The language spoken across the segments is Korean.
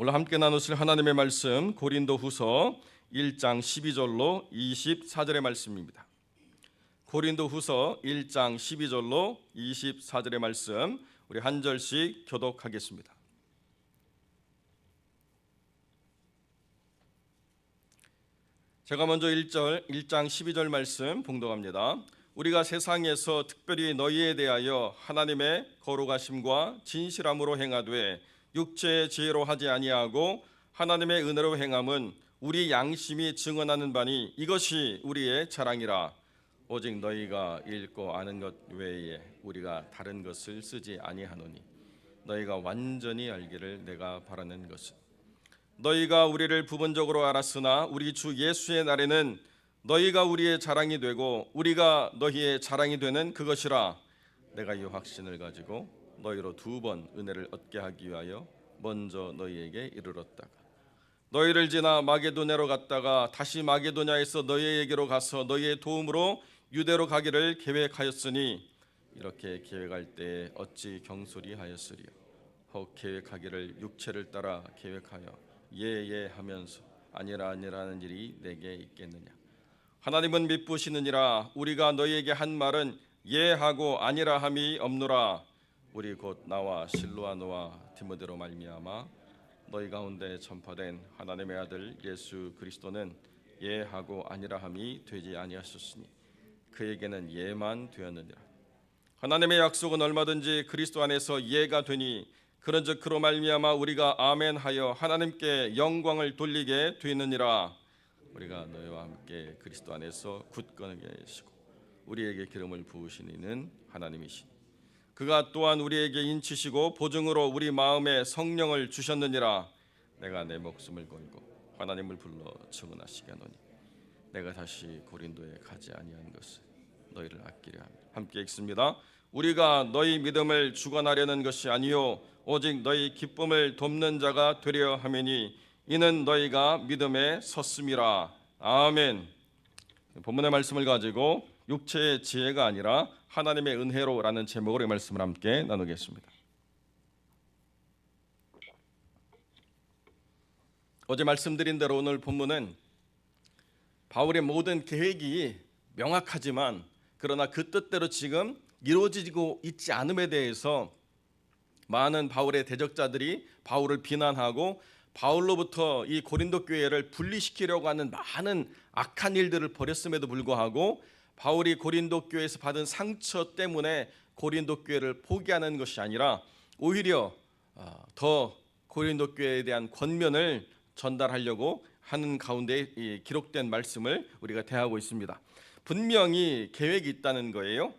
오늘 함께 나누실 하나님의 말씀 고린도후서 1장 12절로 24절의 말씀입니다. 고린도후서 1장 12절로 24절의 말씀 우리 한 절씩 교독하겠습니다. 제가 먼저 1절 1장 12절 말씀 봉독합니다. 우리가 세상에서 특별히 너희에 대하여 하나님의 거룩하심과 진실함으로 행하되 육체의 지혜로 하지 아니하고 하나님의 은혜로 행함은 우리 양심이 증언하는 바니 이것이 우리의 자랑이라. 오직 너희가 읽고 아는 것 외에 우리가 다른 것을 쓰지 아니하노니 너희가 완전히 알기를 내가 바라는 것은 너희가 우리를 부분적으로 알았으나 우리 주 예수의 날에는 너희가 우리의 자랑이 되고 우리가 너희의 자랑이 되는 그것이라. 내가 이 확신을 가지고 너희로 두 번 은혜를 얻게 하기 위하여 먼저 너희에게 이르렀다가 너희를 지나 마게도냐로 갔다가 다시 마게도냐에서 너희에게로 가서 너희의 도움으로 유대로 가기를 계획하였으니 이렇게 계획할 때 어찌 경솔이 하였으리요? 혹 계획하기를 육체를 따라 계획하여 예예 하면서 아니라 아니라는 일이 내게 있겠느냐? 하나님은 미쁘시느니라. 우리가 너희에게 한 말은 예하고 아니라 함이 없노라 우리 곧 나와 실로와 노와 디모데로 말미암아 너희 가운데 전파된 하나님의 아들 예수 그리스도는 예하고 아니라 함이 되지 아니하셨으니 그에게는 예만 되었느니라. 하나님의 약속은 얼마든지 그리스도 안에서 예가 되니 그런즉 그로 말미암아 우리가 아멘하여 하나님께 영광을 돌리게 되느니라. 우리가 너희와 함께 그리스도 안에서 굳건하게 하시고 우리에게 기름을 부으신 이는 하나님이시니 그가 또한 우리에게 인치시고 보증으로 우리 마음에 성령을 주셨느니라. 내가 내 목숨을 걸고 하나님을 불러 증언하시게 하노니 내가 다시 고린도에 가지 아니한 것은 너희를 아끼려 함. 함께 읽습니다. 우리가 너희 믿음을 주관하려는 것이 아니요 오직 너희 기쁨을 돕는 자가 되려 함이니 이는 너희가 믿음에 섰음이라. 아멘. 본문의 말씀을 가지고 육체의 지혜가 아니라 하나님의 은혜로라는 제목으로 이 말씀을 함께 나누겠습니다. 어제 말씀드린 대로 오늘 본문은 바울의 모든 계획이 명확하지만 그러나 그 뜻대로 지금 이루어지고 있지 않음에 대해서 많은 바울의 대적자들이 바울을 비난하고 바울로부터 이 고린도 교회를 분리시키려고 하는 많은 악한 일들을 벌였음에도 불구하고 바울이 고린도 교회에서 받은 상처 때문에 고린도 교회를 포기하는 것이 아니라 오히려 어, 더 고린도 교회에 대한 권면을 전달하려고 하는 가운데 기록된 말씀을 우리가 대하고 있습니다. 분명히 계획이 있다는 거예요.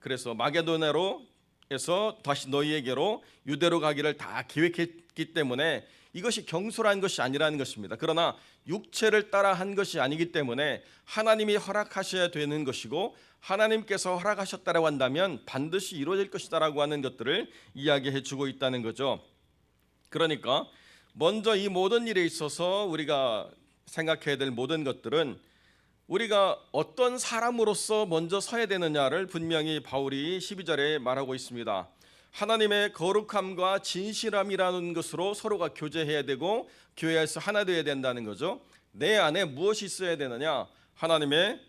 그래서 마게도나로 에서 다시 너희에게로 유대로 가기를 다 계획했기 때문에 이것이 경솔한 것이 아니라는 것입니다. 그러나 육체를 따라 한 것이 아니기 때문에 하나님이 허락하셔야 되는 것이고 하나님께서 허락하셨다라고 한다면 반드시 이루어질 것이다라고 하는 것들을 이야기해 주고 있다는 거죠. 그러니까 먼저 이 모든 일에 있어서 우리가 생각해야 될 모든 것들은 우리가 어떤 사람으로서 먼저 서야 되느냐를 분명히 바울이 12절에 말하고 있습니다. 하나님의 거룩함과 진실함이라는 것으로 서로가 교제해야 되고 교회에서 하나 되어야 된다는 거죠. 내 안에 무엇이 있어야 되느냐? 하나님의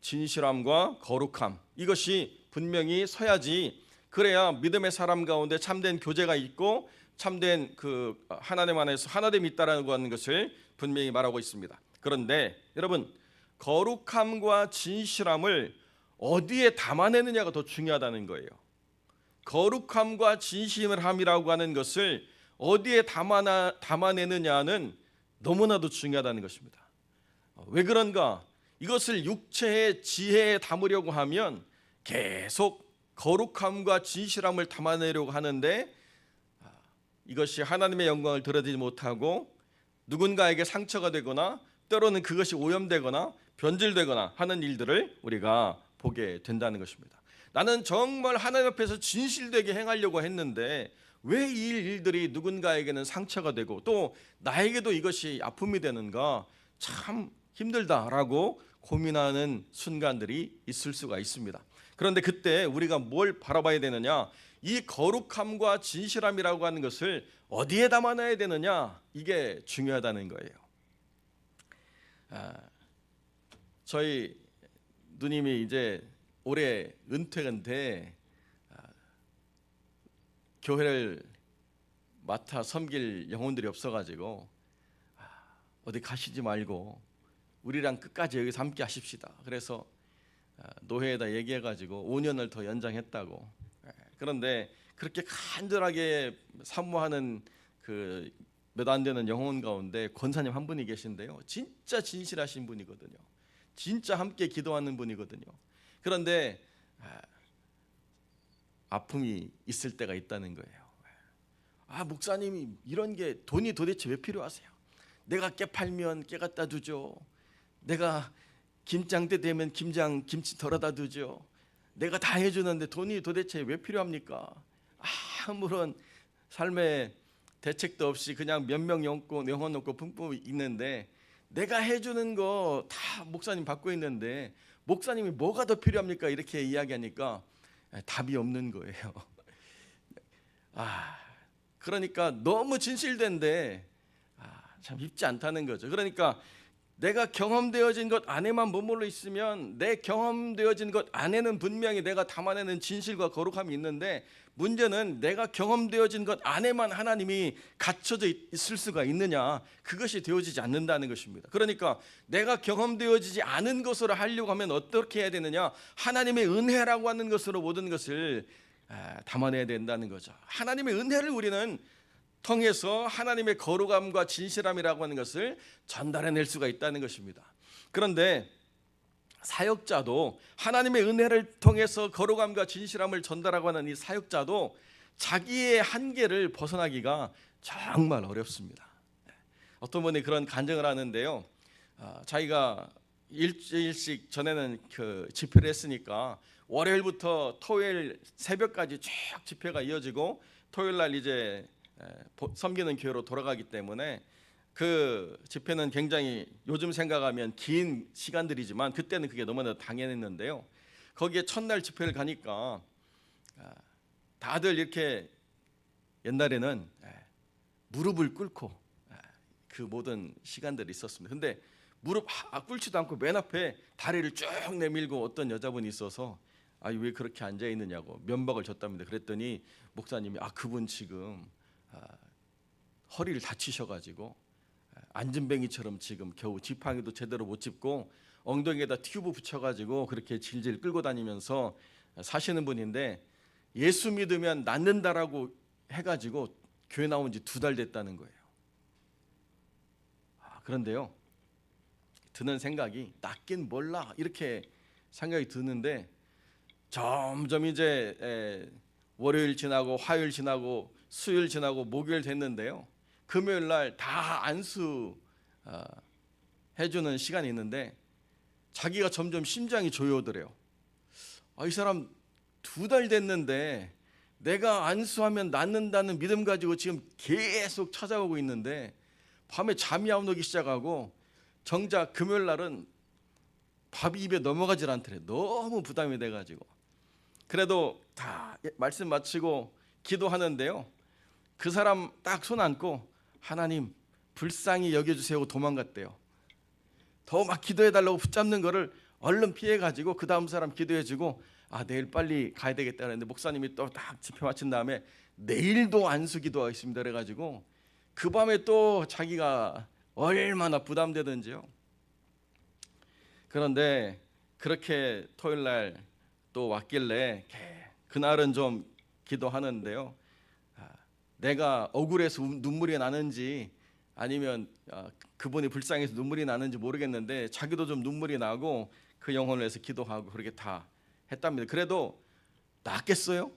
진실함과 거룩함. 이것이 분명히 서야지 그래야 믿음의 사람 가운데 참된 교제가 있고 참된 그 하나님 안에서 하나됨이 있다라고 하는 것을 분명히 말하고 있습니다. 그런데 여러분 거룩함과 진실함을 어디에 담아내느냐가 더 중요하다는 거예요. 거룩함과 진심을 함이라고 하는 것을 어디에 담아나, 담아내느냐는 너무나도 중요하다는 것입니다. 왜 그런가? 이것을 육체의 지혜에 담으려고 하면 계속 거룩함과 진실함을 담아내려고 하는데 아, 이것이 하나님의 영광을 드러내지 못하고 누군가에게 상처가 되거나 때로는 그것이 오염되거나 변질되거나 하는 일들을 우리가 보게 된다는 것입니다. 나는 정말 하나님 앞에서 진실되게 행하려고 했는데 왜 이 일들이 누군가에게는 상처가 되고 또 나에게도 이것이 아픔이 되는가 참 힘들다라고 고민하는 순간들이 있을 수가 있습니다. 그런데 그때 우리가 뭘 바라봐야 되느냐? 이 거룩함과 진실함이라고 하는 것을 어디에 담아놔야 되느냐 이게 중요하다는 거예요. 아, 저희 누님이 이제 올해 은퇴인데 아, 교회를 맡아 섬길 영혼들이 없어가지고 아, 어디 가시지 말고 우리랑 끝까지 여기서 함께 하십시다. 그래서 아, 노회에다 얘기해가지고 5년을 더 연장했다고. 예, 그런데 그렇게 간절하게 사모하는 그 몇 안 되는 영혼 가운데 권사님 한 분이 계신데요. 진짜 진실하신 분이거든요. 진짜 함께 기도하는 분이거든요. 그런데 아, 아픔이 있을 때가 있다는 거예요. 아 목사님이 이런 게 돈이 도대체 왜 필요하세요? 내가 깨 팔면 깨 갖다 두죠. 내가 김장 때 되면 김장 김치 덜어다 두죠. 내가 다 해주는데 돈이 도대체 왜 필요합니까? 아무런 삶의 대책도 없이 그냥 몇 명 영고 영혼 놓고 뿜뿜 있는데 내가 해주는 거 다 목사님 받고 있는데 목사님이 뭐가 더 필요합니까? 이렇게 이야기하니까 답이 없는 거예요. 아 그러니까 너무 진실된데 아, 참 쉽지 않다는 거죠. 그러니까 내가 경험되어진 것 안에만 머물러 있으면 내 경험되어진 것 안에는 분명히 내가 담아내는 진실과 거룩함이 있는데 문제는 내가 경험되어진 것 안에만 하나님이 갖춰져 있- 있을 수가 있느냐 그것이 되어지지 않는다는 것입니다. 그러니까 내가 경험되어지지 않은 것으로 하려고 하면 어떻게 해야 되느냐 하나님의 은혜라고 하는 것으로 모든 것을 아, 담아내야 된다는 거죠. 하나님의 은혜를 우리는 통해서 하나님의 거룩함과 진실함이라고 하는 것을 전달해낼 수가 있다는 것입니다. 그런데 사역자도 하나님의 은혜를 통해서 거룩함과 진실함을 전달하고 하는 이 사역자도 자기의 한계를 벗어나기가 정말 어렵습니다. 어떤 분이 그런 간증을 하는데요. 아, 자기가 일주일씩 전에는 그 집회를 했으니까 월요일부터 토요일 새벽까지 쭉 집회가 이어지고 토요일 날 이제 섬기는 교회로 돌아가기 때문에 그 집회는 굉장히 요즘 생각하면 긴 시간들이지만 그때는 그게 너무나 당연했는데요. 거기에 첫날 집회를 가니까 아, 다들 이렇게 옛날에는 에, 무릎을 꿇고 에, 그 모든 시간들이 있었습니다. 근데 무릎 아, 꿇지도 않고 맨 앞에 다리를 쭉 내밀고 어떤 여자분이 있어서 아왜 그렇게 앉아 있느냐고 면박을 줬답니다. 그랬더니 목사님이 아 그분 지금 아, 허리를 다치셔가지고 아, 안전뱅이처럼 지금 겨우 지팡이도 제대로 못 짚고 엉덩이에다 튜브 붙여가지고 그렇게 질질 끌고 다니면서 사시는 분인데 예수 믿으면 낫는다라고 해가지고 교회 나온 지 두 달 됐다는 거예요. 아, 그런데요 드는 생각이 낫긴 몰라 이렇게 생각이 드는데 점점 이제 에, 월요일 지나고 화요일 지나고 수요일 지나고 목요일 됐는데요. 금요일 날 다 안수 아, 해주는 시간이 있는데 자기가 점점 심장이 조여오더래요. 아, 이 사람 두 달 됐는데 내가 안수하면 낫는다는 믿음 가지고 지금 계속 찾아오고 있는데 밤에 잠이 안 오기 시작하고 정작 금요일 날은 밥이 입에 넘어가질 않더래. 너무 부담이 돼가지고. 그래도 다 말씀 마치고 기도하는데요. 그 사람 딱 손 안고 하나님 불쌍히 여겨주세요 도망갔대요. 더 막 기도해달라고 붙잡는 거를 얼른 피해가지고 그 다음 사람 기도해주고 아 내일 빨리 가야 되겠다 그랬는데 목사님이 또 딱 집회 마친 다음에 내일도 안수 기도가 있습니다 그래가지고 그 밤에 또 자기가 얼마나 부담되든지요. 그런데 그렇게 토요일 날 또 왔길래 개- 그날은 좀 기도하는데요. 아, 내가 억울해서 우- 눈물이 나는지 아니면 아, 그분이 불쌍해서 눈물이 나는지 모르겠는데 자기도 좀 눈물이 나고 그 영혼을 위해서 기도하고 그렇게 다 했답니다. 그래도 낫겠어요?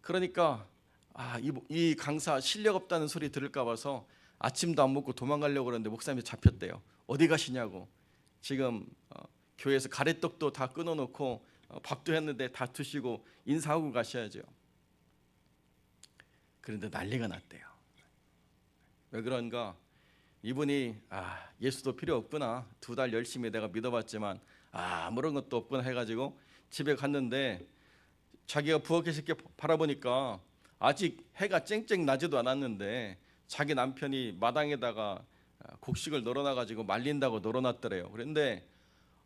그러니까 아, 이, 이 강사 실력 없다는 소리 들을까 봐서 아침도 안 먹고 도망가려고 그러는데 목사님이 잡혔대요. 어디 가시냐고. 지금 어, 교회에서 가래떡도 다 끊어놓고 어, 밥도 했는데 다 드시고 인사하고 가셔야죠. 그런데 난리가 났대요. 왜 그런가? 이분이 아 예수도 필요 없구나. 두 달 열심히 내가 믿어봤지만 아, 아무런 것도 없구나 해가지고 집에 갔는데 자기가 부엌에서 이렇게 바라보니까 아직 해가 쨍쨍 나지도 않았는데 자기 남편이 마당에다가 곡식을 널어놔가지고 말린다고 널어놨더래요. 그런데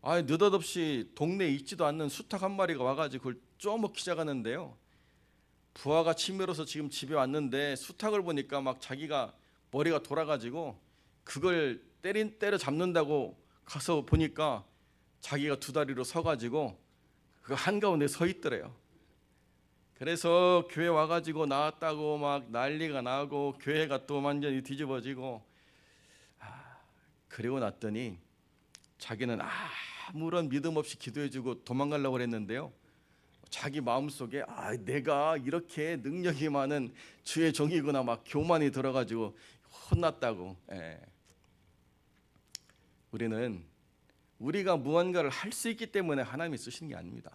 아 느닷없이 동네에 있지도 않는 수탉 한 마리가 와가지고 그걸 쪼먹기 시작하는데요. 부하가 치밀어서 지금 집에 왔는데 수탉을 보니까 막 자기가 머리가 돌아가지고 그걸 때린 때려 잡는다고 가서 보니까 자기가 두 다리로 서가지고 그 한가운데 서 있더래요. 그래서 교회 와가지고 나왔다고 막 난리가 나고 교회가 또 완전히 뒤집어지고 아, 그리고 났더니 자기는 아무런 믿음 없이 기도해주고 도망가려고 그랬는데요. 자기 마음속에 아 내가 이렇게 능력이 많은 주의 종이구나 막 교만이 들어가지고 혼났다고. 예. 우리는 우리가 무언가를 할 수 있기 때문에 하나님이 쓰시는 게 아닙니다.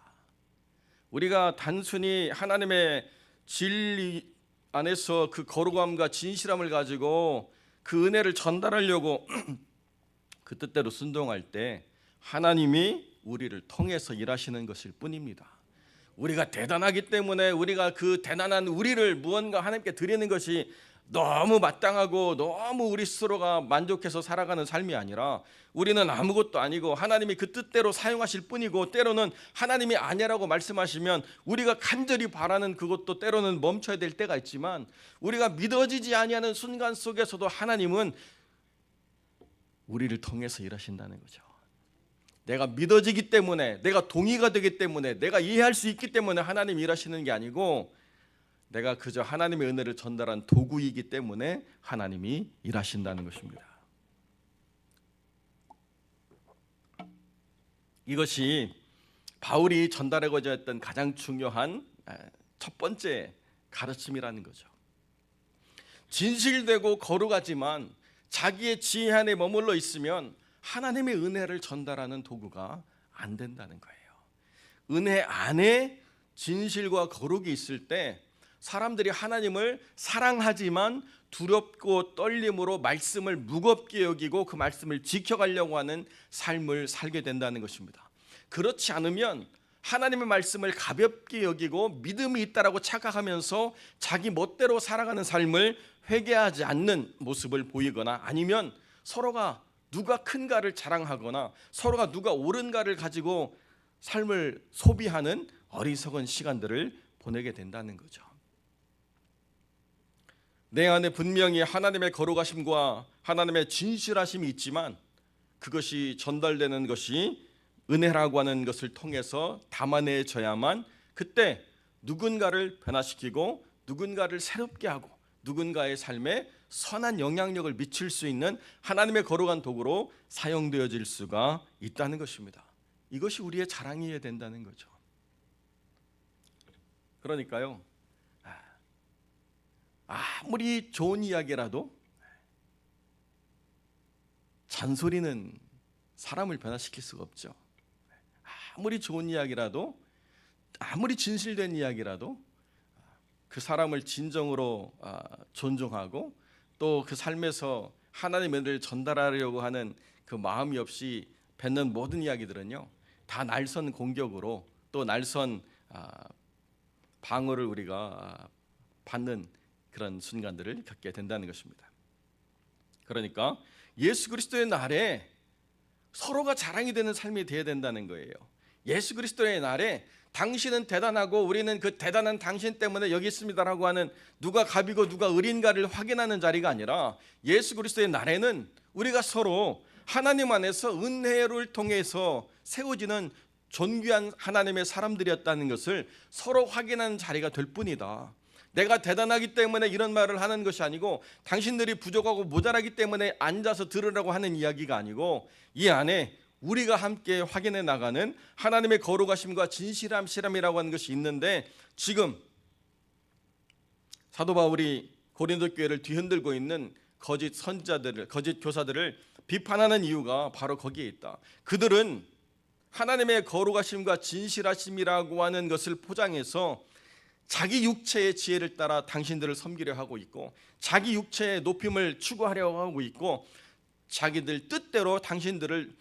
우리가 단순히 하나님의 진리 안에서 그 거룩함과 진실함을 가지고 그 은혜를 전달하려고 그 뜻대로 순종할 때 하나님이 우리를 통해서 일하시는 것일 뿐입니다. 우리가 대단하기 때문에 우리가 그 대단한 우리를 무언가 하나님께 드리는 것이 너무 마땅하고 너무 우리 스스로가 만족해서 살아가는 삶이 아니라 우리는 아무것도 아니고 하나님이 그 뜻대로 사용하실 뿐이고 때로는 하나님이 아니라고 말씀하시면 우리가 간절히 바라는 그것도 때로는 멈춰야 될 때가 있지만 우리가 믿어지지 아니하는 순간 속에서도 하나님은 우리를 통해서 일하신다는 거죠. 내가 믿어지기 때문에 내가 동의가 되기 때문에 내가 이해할 수 있기 때문에 하나님 일하시는 게 아니고 내가 그저 하나님의 은혜를 전달한 도구이기 때문에 하나님이 일하신다는 것입니다. 이것이 바울이 전달하고자 했던 가장 중요한 첫 번째 가르침이라는 거죠. 진실되고 거룩하지만 자기의 지혜 안에 머물러 있으면 하나님의 은혜를 전달하는 도구가 안 된다는 거예요. 은혜 안에 진실과 거룩이 있을 때 사람들이 하나님을 사랑하지만 두렵고 떨림으로 말씀을 무겁게 여기고 그 말씀을 지켜가려고 하는 삶을 살게 된다는 것입니다. 그렇지 않으면 하나님의 말씀을 가볍게 여기고 믿음이 있다라고 착각하면서 자기 멋대로 살아가는 삶을 회개하지 않는 모습을 보이거나 아니면 서로가 누가 큰가를 자랑하거나 서로가 누가 옳은가를 가지고 삶을 소비하는 어리석은 시간들을 보내게 된다는 거죠. 내 안에 분명히 하나님의 거룩하심과 하나님의 진실하심이 있지만 그것이 전달되는 것이 은혜라고 하는 것을 통해서 담아내져야만 그때 누군가를 변화시키고 누군가를 새롭게 하고 누군가의 삶에 선한 영향력을 미칠 수 있는 하나님의 거룩한 도구로 사용되어질 수가 있다는 것입니다. 이것이 우리의 자랑이어야 된다는 거죠. 그러니까요. 아무리 좋은 이야기라도 잔소리는 사람을 변화시킬 수가 없죠. 아무리 좋은 이야기라도 아무리 진실된 이야기라도 그 사람을 진정으로 아, 존중하고 또 그 삶에서 하나님의 은혜를 전달하려고 하는 그 마음이 없이 뱉는 모든 이야기들은요 다 날선 공격으로 또 날선 아, 방어를 우리가 아, 받는 그런 순간들을 겪게 된다는 것입니다. 그러니까 예수 그리스도의 날에 서로가 자랑이 되는 삶이 되어야 된다는 거예요. 예수 그리스도의 날에 당신은 대단하고 우리는 그 대단한 당신 때문에 여기 있습니다라고 하는 누가 갑이고 누가 을인가를 확인하는 자리가 아니라 예수 그리스도의 날에는 우리가 서로 하나님 안에서 은혜를 통해서 세워지는 존귀한 하나님의 사람들이었다는 것을 서로 확인하는 자리가 될 뿐이다. 내가 대단하기 때문에 이런 말을 하는 것이 아니고 당신들이 부족하고 모자라기 때문에 앉아서 들으라고 하는 이야기가 아니고 이 안에 우리가 함께 확인해 나가는 하나님의 거룩하심과 진실함 실함이라고 하는 것이 있는데 지금 사도 바울이 고린도 교회를 뒤흔들고 있는 거짓 선자들을 거짓 교사들을 비판하는 이유가 바로 거기에 있다. 그들은 하나님의 거룩하심과 진실하심이라고 하는 것을 포장해서 자기 육체의 지혜를 따라 당신들을 섬기려 하고 있고 자기 육체의 높임을 추구하려고 하고 있고 자기들 뜻대로 당신들을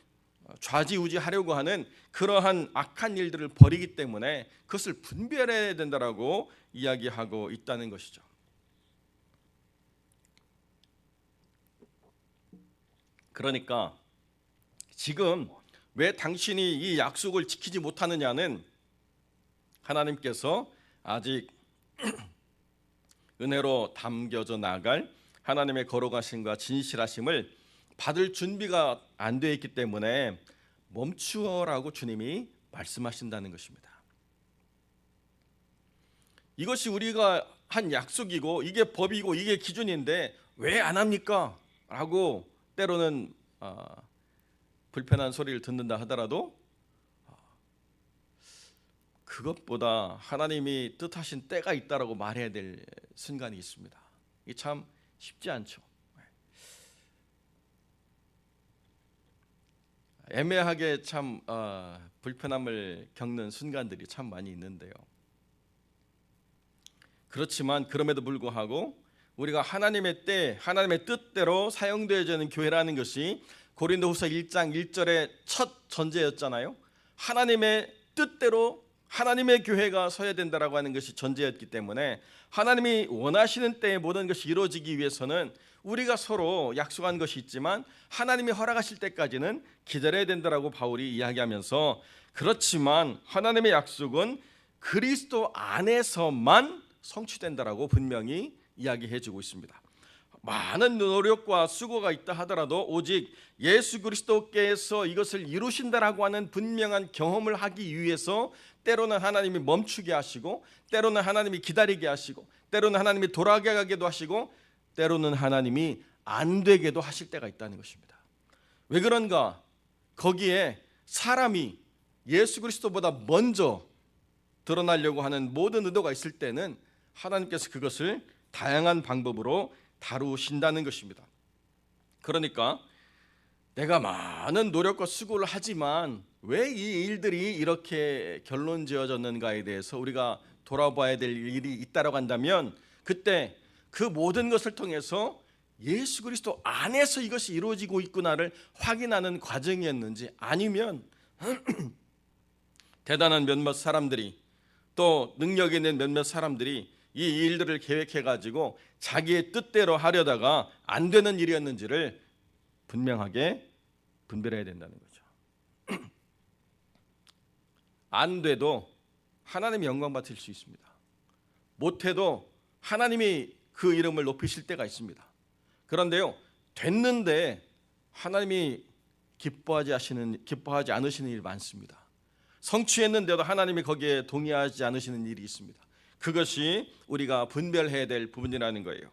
좌지우지하려고 하는 그러한 악한 일들을 벌이기 때문에 그것을 분별해야 된다라고 이야기하고 있다는 것이죠. 그러니까 지금 왜 당신이 이 약속을 지키지 못하느냐는 하나님께서 아직 은혜로 담겨져 나갈 하나님의 거룩하심과 진실하심을 받을 준비가 안 되어 있기 때문에 멈추어라고 주님이 말씀하신다는 것입니다. 이것이 우리가 한 약속이고 이게 법이고 이게 기준인데 왜 안 합니까? 라고 때로는 어, 불편한 소리를 듣는다 하더라도 어, 그것보다 하나님이 뜻하신 때가 있다라고 말해야 될 순간이 있습니다. 이 참 쉽지 않죠. 애매하게 참 어, 불편함을 겪는 순간들이 참 많이 있는데요. 그렇지만 그럼에도 불구하고 우리가 하나님의 때, 하나님의 뜻대로 사용되어지는 교회라는 것이 고린도후서 1장 1절의 첫 전제였잖아요. 하나님의 뜻대로 하나님의 교회가 서야 된다라고 하는 것이 전제였기 때문에 하나님이 원하시는 때에 모든 것이 이루어지기 위해서는 우리가 서로 약속한 것이 있지만 하나님이 허락하실 때까지는 기다려야 된다라고 바울이 이야기하면서 그렇지만 하나님의 약속은 그리스도 안에서만 성취된다라고 분명히 이야기해 주고 있습니다. 많은 노력과 수고가 있다 하더라도 오직 예수 그리스도께서 이것을 이루신다라고 하는 분명한 경험을 하기 위해서 때로는 하나님이 멈추게 하시고 때로는 하나님이 기다리게 하시고 때로는 하나님이 돌아가게도 하시고 때로는 하나님이 안 되게도 하실 때가 있다는 것입니다. 왜 그런가? 거기에 사람이 예수 그리스도보다 먼저 드러나려고 하는 모든 의도가 있을 때는 하나님께서 그것을 다양한 방법으로 다루신다는 것입니다. 그러니까 내가 많은 노력과 수고를 하지만 왜 이 일들이 이렇게 결론 지어졌는가에 대해서 우리가 돌아봐야 될 일이 있다라고 한다면 그때 그 모든 것을 통해서 예수 그리스도 안에서 이것이 이루어지고 있구나를 확인하는 과정이었는지 아니면 대단한 몇몇 사람들이 또 능력 있는 몇몇 사람들이 이 일들을 계획해 가지고 자기의 뜻대로 하려다가 안 되는 일이었는지를 분명하게 분별해야 된다는 거죠. 안 돼도 하나님이 영광 받을 수 있습니다. 못해도 하나님이 그 이름을 높이실 때가 있습니다. 그런데요, 됐는데 하나님이 기뻐하지 하시는 기뻐하지 않으시는 일이 많습니다. 성취했는데도 하나님이 거기에 동의하지 않으시는 일이 있습니다. 그것이 우리가 분별해야 될 부분이라는 거예요.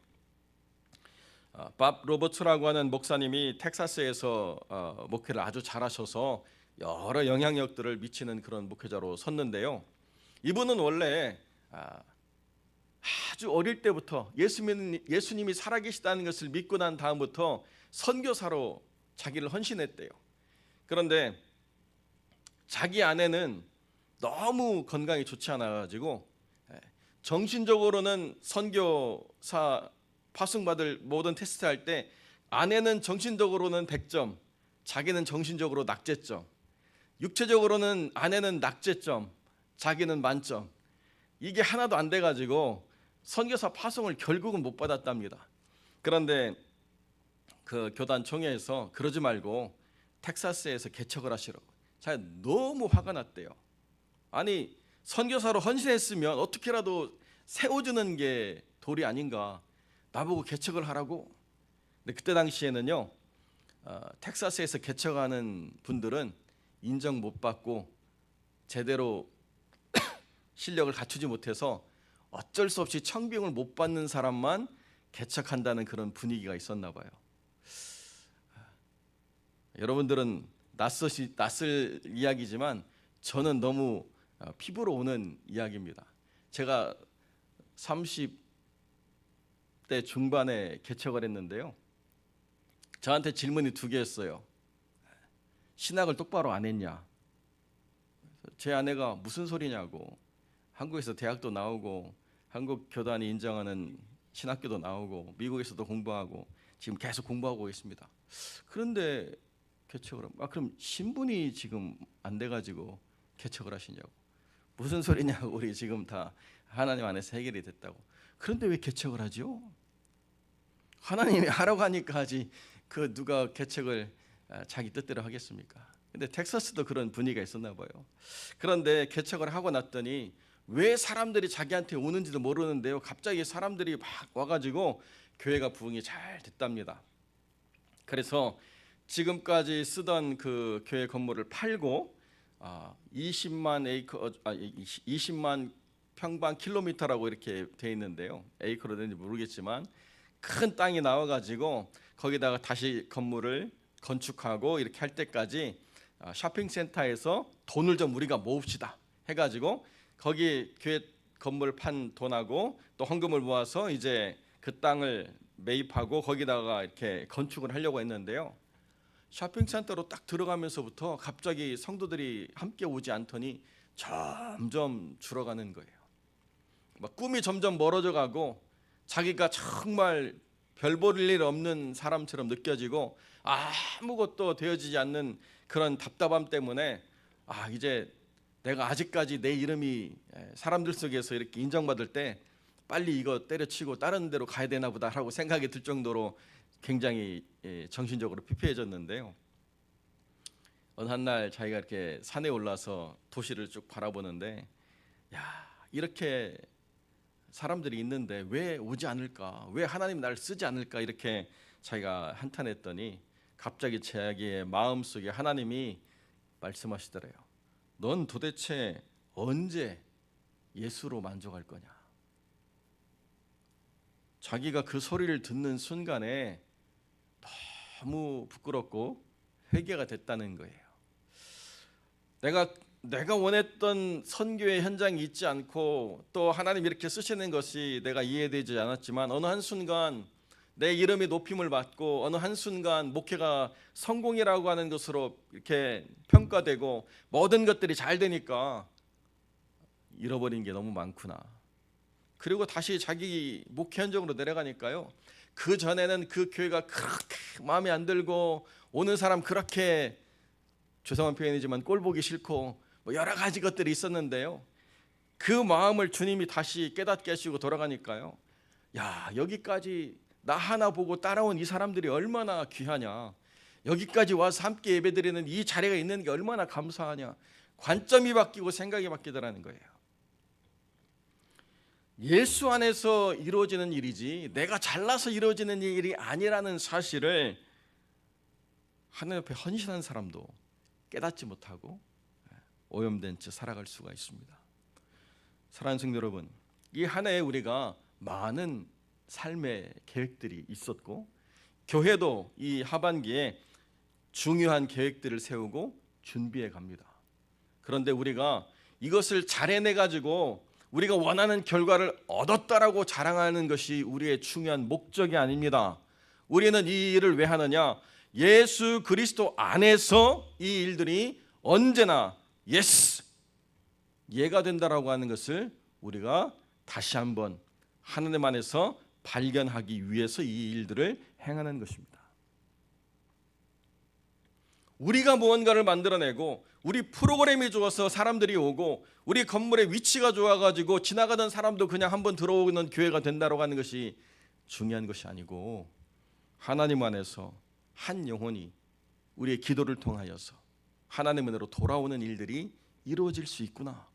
어, 밥 로버츠라고 하는 목사님이 텍사스에서 어, 목회를 아주 잘하셔서 여러 영향력들을 미치는 그런 목회자로 섰는데요. 이분은 원래 아, 아주 어릴 때부터 예수님, 예수님이 살아계시다는 것을 믿고 난 다음부터 선교사로 자기를 헌신했대요. 그런데 자기 아내는 너무 건강이 좋지 않아 가지고 정신적으로는 선교사 파송받을 모든 테스트 할 때 아내는 정신적으로는 100점, 자기는 정신적으로 낙제점. 육체적으로는 아내는 낙제점, 자기는 만점. 이게 하나도 안 돼 가지고 선교사 파송을 결국은 못 받았답니다. 그런데 그 교단 총회에서 그러지 말고 텍사스에서 개척을 하시라고. 자 너무 화가 났대요. 아니 선교사로 헌신했으면 어떻게라도 세워주는 게 도리 아닌가. 나보고 개척을 하라고. 근데 그때 당시에는요, 어, 텍사스에서 개척하는 분들은 인정 못 받고 제대로 실력을 갖추지 못해서 어쩔 수 없이 청빙을 못 받는 사람만 개척한다는 그런 분위기가 있었나 봐요. 여러분들은 낯서시 낯설 이야기지만 저는 너무 어, 피부로 오는 이야기입니다. 제가 30대 중반에 개척을 했는데요. 저한테 질문이 두 개였어요. 신학을 똑바로 안 했냐? 제 아내가 무슨 소리냐고. 한국에서 대학도 나오고 한국 교단이 인정하는 신학교도 나오고 미국에서도 공부하고 지금 계속 공부하고 있습니다. 그런데 개척을 아 그럼 신분이 지금 안 돼가지고 개척을 하시냐고 무슨 소리냐고 우리 지금 다 하나님 안에서 해결이 됐다고 그런데 왜 개척을 하죠? 하나님이 하라고 하니까 하지 그 누가 개척을 아, 자기 뜻대로 하겠습니까? 근데 텍사스도 그런 분위기가 있었나 봐요. 그런데 개척을 하고 났더니 왜 사람들이 자기한테 오는지도 모르는데요. 갑자기 사람들이 막 와가지고 교회가 부흥이 잘 됐답니다. 그래서 지금까지 쓰던 그 교회 건물을 팔고 아, 20만 에이커 아, 20만 평방 킬로미터라고 이렇게 돼 있는데요. 에이커로 되는지 모르겠지만 큰 땅이 나와 가지고 거기다가 다시 건물을 건축하고 이렇게 할 때까지 아, 쇼핑센터에서 돈을 좀 우리가 모읍시다 해 가지고 거기 교회 건물 판 돈하고 또 헌금을 모아서 이제 그 땅을 매입하고 거기다가 이렇게 건축을 하려고 했는데요. 쇼핑센터로 딱 들어가면서부터 갑자기 성도들이 함께 오지 않더니 점점 줄어가는 거예요. 막 꿈이 점점 멀어져 가고 자기가 정말 별 볼 일 없는 사람처럼 느껴지고 아무것도 되어지지 않는 그런 답답함 때문에 아 이제 내가 아직까지 내 이름이 사람들 속에서 이렇게 인정받을 때 빨리 이거 때려치고 다른 데로 가야 되나 보다라고 생각이 들 정도로 굉장히 예, 정신적으로 피폐해졌는데요. 어느 한 날 자기가 이렇게 산에 올라서 도시를 쭉 바라보는데 야 이렇게 사람들이 있는데 왜 오지 않을까? 왜 하나님 날 쓰지 않을까? 이렇게 자기가 한탄했더니 갑자기 자기의 마음 속에 하나님이 말씀하시더래요. 넌 도대체 언제 예수로 만족할 거냐? 자기가 그 소리를 듣는 순간에 너무 부끄럽고 회개가 됐다는 거예요. 내가 내가 원했던 선교의 현장이 있지 않고 또 하나님 이렇게 쓰시는 것이 내가 이해되지 않았지만 어느 한 순간 내 이름이 높임을 받고 어느 한 순간 목회가 성공이라고 하는 것으로 이렇게 평가되고 모든 것들이 잘 되니까 잃어버린 게 너무 많구나. 그리고 다시 자기 목회 현장으로 내려가니까요. 그 전에는 그 교회가 그렇게 마음에 안 들고 오는 사람 그렇게 죄송한 표현이지만 꼴 보기 싫고 뭐 여러 가지 것들이 있었는데요. 그 마음을 주님이 다시 깨닫게 하시고 돌아가니까요. 야 여기까지 나 하나 보고 따라온 이 사람들이 얼마나 귀하냐. 여기까지 와서 함께 예배드리는 이 자리가 있는 게 얼마나 감사하냐. 관점이 바뀌고 생각이 바뀌더라는 거예요. 예수 안에서 이루어지는 일이지 내가 잘나서 이루어지는 일이 아니라는 사실을 하나님 앞에 헌신한 사람도 깨닫지 못하고 오염된 채 살아갈 수가 있습니다. 사랑하는 성도 여러분, 이 한 해에 우리가 많은 삶의 계획들이 있었고 교회도 이 하반기에 중요한 계획들을 세우고 준비해 갑니다. 그런데 우리가 이것을 잘 해내 가지고 우리가 원하는 결과를 얻었다라고 자랑하는 것이 우리의 중요한 목적이 아닙니다. 우리는 이 일을 왜 하느냐? 예수 그리스도 안에서 이 일들이 언제나 예스 예가 된다라고 하는 것을 우리가 다시 한번 하나님 안에서 발견하기 위해서 이 일들을 행하는 것입니다. 우리가 무언가를 만들어내고 우리 프로그램이 좋아서 사람들이 오고 우리 건물의 위치가 좋아가지고 지나가던 사람도 그냥 한번 들어오는 교회가 된다라고 하는 것이 중요한 것이 아니고 하나님 안에서 한 영혼이 우리의 기도를 통하여서 하나님 은혜로 돌아오는 일들이 이루어질 수 있구나.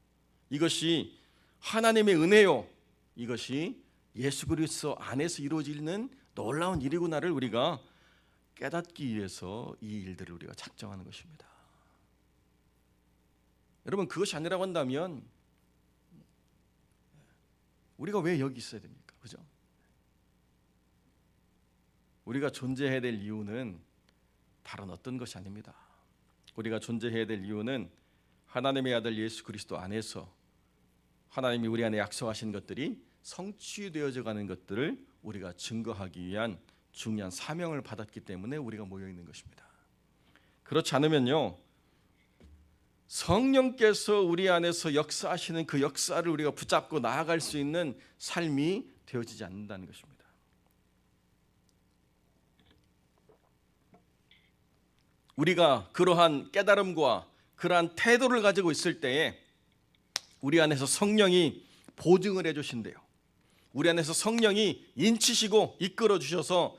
이것이 하나님의 은혜요. 이것이 예수 그리스도 안에서 이루어지는 놀라운 일이구나를 우리가 깨닫기 위해서 이 일들을 우리가 작정하는 것입니다. 여러분 그것이 아니라고 한다면 우리가 왜 여기 있어야 됩니까? 그죠? 우리가 존재해야 될 이유는 다른 어떤 것이 아닙니다. 우리가 존재해야 될 이유는 하나님의 아들 예수 그리스도 안에서 하나님이 우리 안에 약속하신 것들이 성취되어져 가는 것들을 우리가 증거하기 위한 중요한 사명을 받았기 때문에 우리가 모여 있는 것입니다. 그렇지 않으면요. 성령께서 우리 안에서 역사하시는 그 역사를 우리가 붙잡고 나아갈 수 있는 삶이 되어지지 않는다는 것입니다. 우리가 그러한 깨달음과 그러한 태도를 가지고 있을 때에 우리 안에서 성령이 보증을 해 주신대요. 우리 안에서 성령이 인치시고 이끌어 주셔서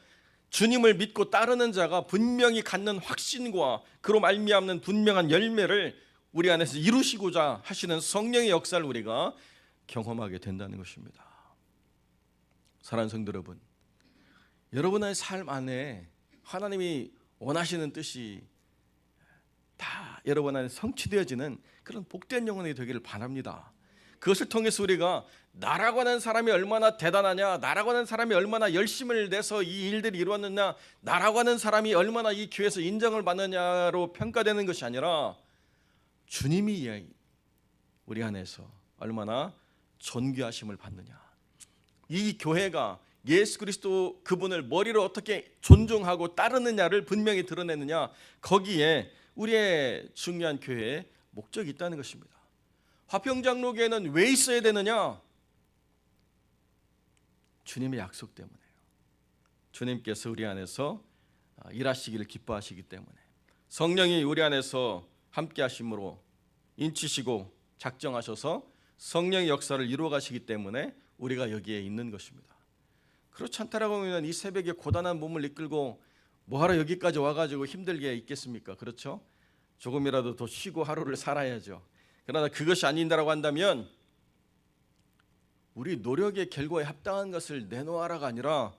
주님을 믿고 따르는 자가 분명히 갖는 확신과 그로 말미암는 분명한 열매를 우리 안에서 이루시고자 하시는 성령의 역사를 우리가 경험하게 된다는 것입니다. 사랑하는 성도 여러분, 여러분의 삶 안에 하나님이 원하시는 뜻이 다 여러분 안에 성취되어지는 그런 복된 영혼이 되기를 바랍니다. 그것을 통해서 우리가 나라고 하는 사람이 얼마나 대단하냐, 나라고 하는 사람이 얼마나 열심을 내서 이 일들을 이루었느냐, 나라고 하는 사람이 얼마나 이 교회에서 인정을 받느냐로 평가되는 것이 아니라 주님이 우리 안에서 얼마나 존귀하심을 받느냐. 이 교회가 예수 그리스도 그분을 머리로 어떻게 존중하고 따르느냐를 분명히 드러내느냐 거기에 우리의 중요한 교회의 목적이 있다는 것입니다. 화평장로교회는 왜 있어야 되느냐? 주님의 약속 때문에요. 주님께서 우리 안에서 아, 일하시기를 기뻐하시기 때문에 성령이 우리 안에서 함께 하심으로 인치시고 작정하셔서 성령의 역사를 이루어 가시기 때문에 우리가 여기에 있는 것입니다. 그렇지 않다라고 하면 이 새벽에 고단한 몸을 이끌고 뭐하러 여기까지 와가지고 힘들게 있겠습니까? 그렇죠? 조금이라도 더 쉬고 하루를 살아야죠. 그러나 그것이 아닌다라고 한다면 우리 노력의 결과에 합당한 것을 내놓아라가 아니라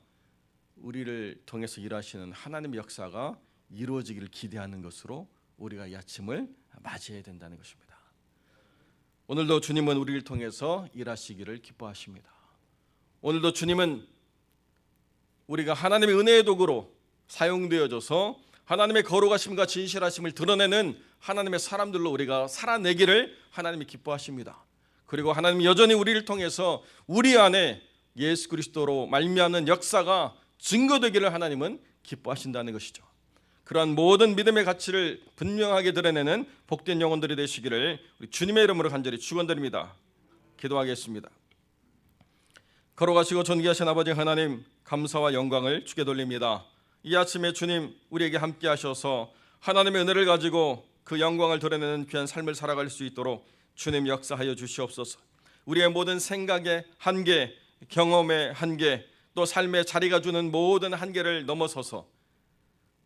우리를 통해서 일하시는 하나님의 역사가 이루어지기를 기대하는 것으로 우리가 이 아침을 맞이해야 된다는 것입니다. 오늘도 주님은 우리를 통해서 일하시기를 기뻐하십니다. 오늘도 주님은 우리가 하나님의 은혜의 도구로 사용되어져서 하나님의 거룩하심과 진실하심을 드러내는 하나님의 사람들로 우리가 살아내기를 하나님이 기뻐하십니다. 그리고 하나님 여전히 우리를 통해서 우리 안에 예수 그리스도로 말미암는 역사가 증거되기를 하나님은 기뻐하신다는 것이죠. 그러한 모든 믿음의 가치를 분명하게 드러내는 복된 영혼들이 되시기를 우리 주님의 이름으로 간절히 축원드립니다. 기도하겠습니다. 걸어가시고 존귀하신 아버지 하나님 감사와 영광을 주께 돌립니다. 이 아침에 주님 우리에게 함께 하셔서 하나님의 은혜를 가지고 그 영광을 드러내는 귀한 삶을 살아갈 수 있도록 주님 역사하여 주시옵소서. 우리의 모든 생각의 한계, 경험의 한계, 또 삶의 자리가 주는 모든 한계를 넘어서서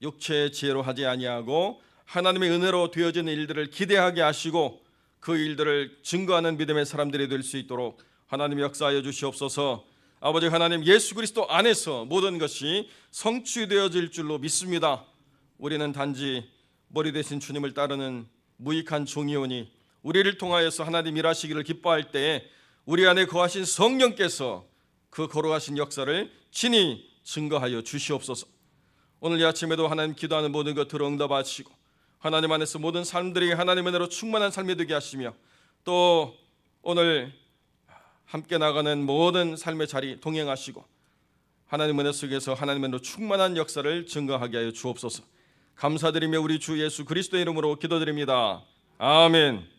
육체의 지혜로 하지 아니하고 하나님의 은혜로 되어지는 일들을 기대하게 하시고 그 일들을 증거하는 믿음의 사람들이 될 수 있도록 하나님 역사하여 주시옵소서. 아버지 하나님 예수 그리스도 안에서 모든 것이 성취되어질 줄로 믿습니다. 우리는 단지 머리 대신 주님을 따르는 무익한 종이오니 우리를 통하여서 하나님 일하시기를 기뻐할 때에 우리 안에 거하신 성령께서 그 거룩하신 역사를 친히 증거하여 주시옵소서. 오늘 이 아침에도 하나님 기도하는 모든 것들을 응답하시고 하나님 안에서 모든 삶들이 하나님의 은혜로 충만한 삶이 되게 하시며 또 오늘 함께 나가는 모든 삶의 자리 동행하시고 하나님 은혜 속에서 하나님의 충만한 역사를 증거하게 하여 주옵소서. 감사드리며 우리 주 예수 그리스도의 이름으로 기도드립니다. 아멘.